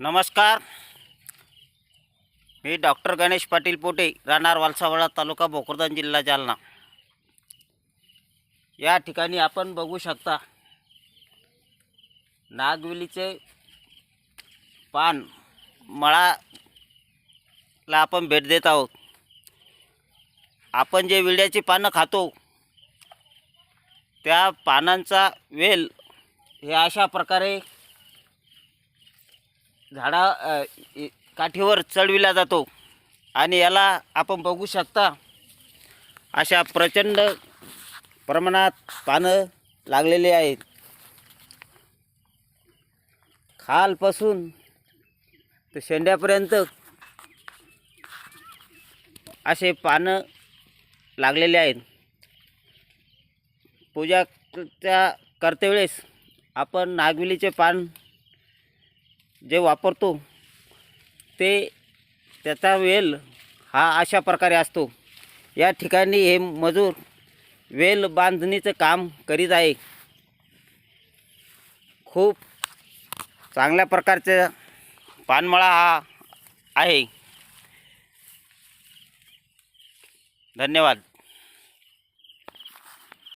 नमस्कार. मी डॉक्टर गणेश पाटील पोटे राहणार वालसावाडा तालुका भोकरदन जिल्हा जालना. या ठिकाणी आपण बघू शकता नागवेलीचे पान मळाला आपण भेट देत आहोत. आपण जे विड्याची पानं खातो त्या पानांचा वेल हे अशा प्रकारे झाडा काठीवर चढविला जातो. आणि याला आपण बघू शकता अशा प्रचंड प्रमाणात पानं लागलेली आहेत. खालपासून ते शेंड्यापर्यंत असे पानं लागलेले आहेत. पूजा त्या करतेवेळेस आपण नागविलीचे पान जे वापरतो ते त्याचा वेल हा अशा प्रकारे असतो. या ठिकाणी हे मजूर वेल बांधणीचं काम करीत आहे. खूप चांगल्या प्रकारचा पानमळा हा आहे. धन्यवाद.